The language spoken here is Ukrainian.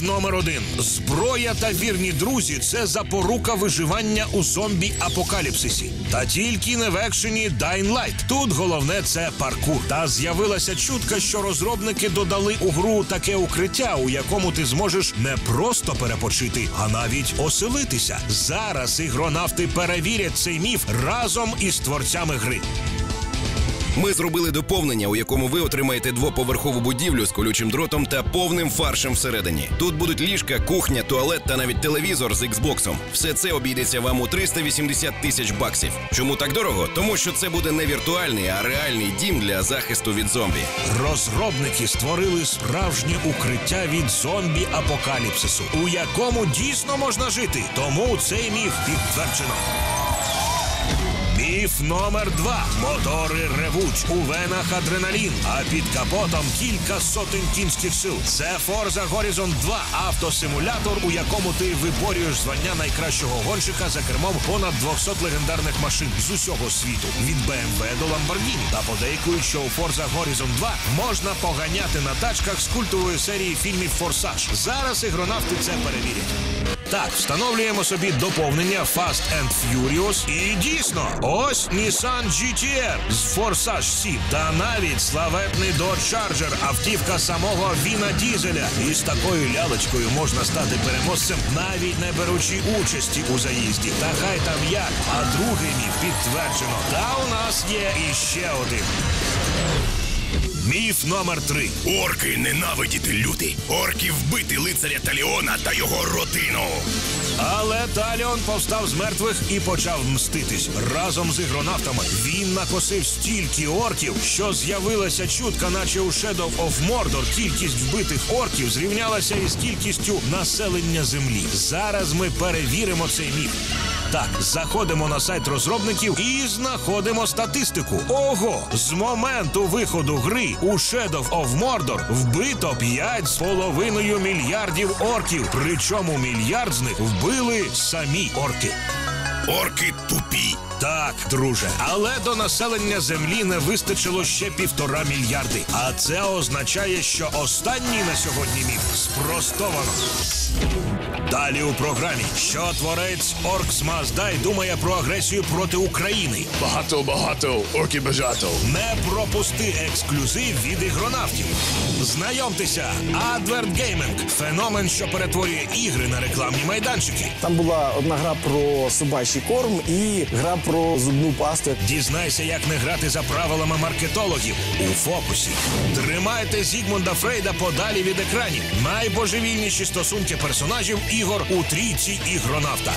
номер один: зброя та вірні друзі це запорука виживання у зомбі апокаліпсисі. Та тільки не в екшені Dying Light. Тут головне це паркур. Та з'явилася чутка, що розробники додали у гру таке укриття, у якому ти зможеш не просто перепочити, а навіть оселитися. Зараз ігронавти перевірять цей міф разом із творцями гри. Ми зробили доповнення, у якому ви отримаєте двоповерхову будівлю з колючим дротом та повним фаршем всередині. Тут будуть ліжка, кухня, туалет та навіть телевізор з Xbox. Все це обійдеться вам у 380 тисяч баксів. Чому так дорого? Тому що це буде не віртуальний, а реальний дім для захисту від зомбі. Розробники створили справжнє укриття від зомбі апокаліпсису, у якому дійсно можна жити. Тому цей міф підтверджено. Міф номер два. Мотори ревуть у венах адреналін, а під капотом кілька сотень кінських сил. Це Forza Horizon 2 автосимулятор, у якому ти виборюєш звання найкращого гонщика за кермом понад 200 легендарних машин з усього світу від BMW до Lamborghini. Та подейкують, що у Forza Horizon 2 можна поганяти на тачках з культової серії фільмів Форсаж. Зараз ігронавти це перевірять. Так, встановлюємо собі доповнення Fast and Furious. І дійсно, ось Nissan GTR з Force 7 та навіть славетний Dodge Charger, автівка самого Віна Дізеля. І з такою лялечкою можна стати переможцем, навіть не беручи участі у заїзді. Та хай там як. А другий міф підтверджено. Та у нас є іще один. Міф номер три. Орки ненавидіти люди. Орків вбити лицаря Таліона та його родину. Але Таліон повстав з мертвих і почав мститись разом з ігронавтами. Він накосив стільки орків, що з'явилася чутка, наче у Shadow of Mordor кількість вбитих орків зрівнялася із кількістю населення землі. Зараз ми перевіримо цей міф. Так, заходимо на сайт розробників і знаходимо статистику. Ого, з моменту виходу гри у Shadow of Mordor вбито 5,5 мільярдів орків. Причому мільярд з них вбили самі орки. Орки тупі. Так, друже, але до населення землі не вистачило ще півтора мільярди. А це означає, що останній на сьогодні міф спростовано. Далі у програмі, що творець Оркс Маздай думає про агресію проти України. Багато, багато, орки багато. Не пропусти ексклюзив від ігронавтів. Знайомтеся, Advert Gaming – феномен, що перетворює ігри на рекламні майданчики. Там була одна гра про собачий корм і гра про зубну пасту. Дізнайся, як не грати за правилами маркетологів у фокусі. Тримайте Зігмунда Фрейда подалі від екранів. Найбожевільніші стосунки персонажів ігор у трійці ігронавта.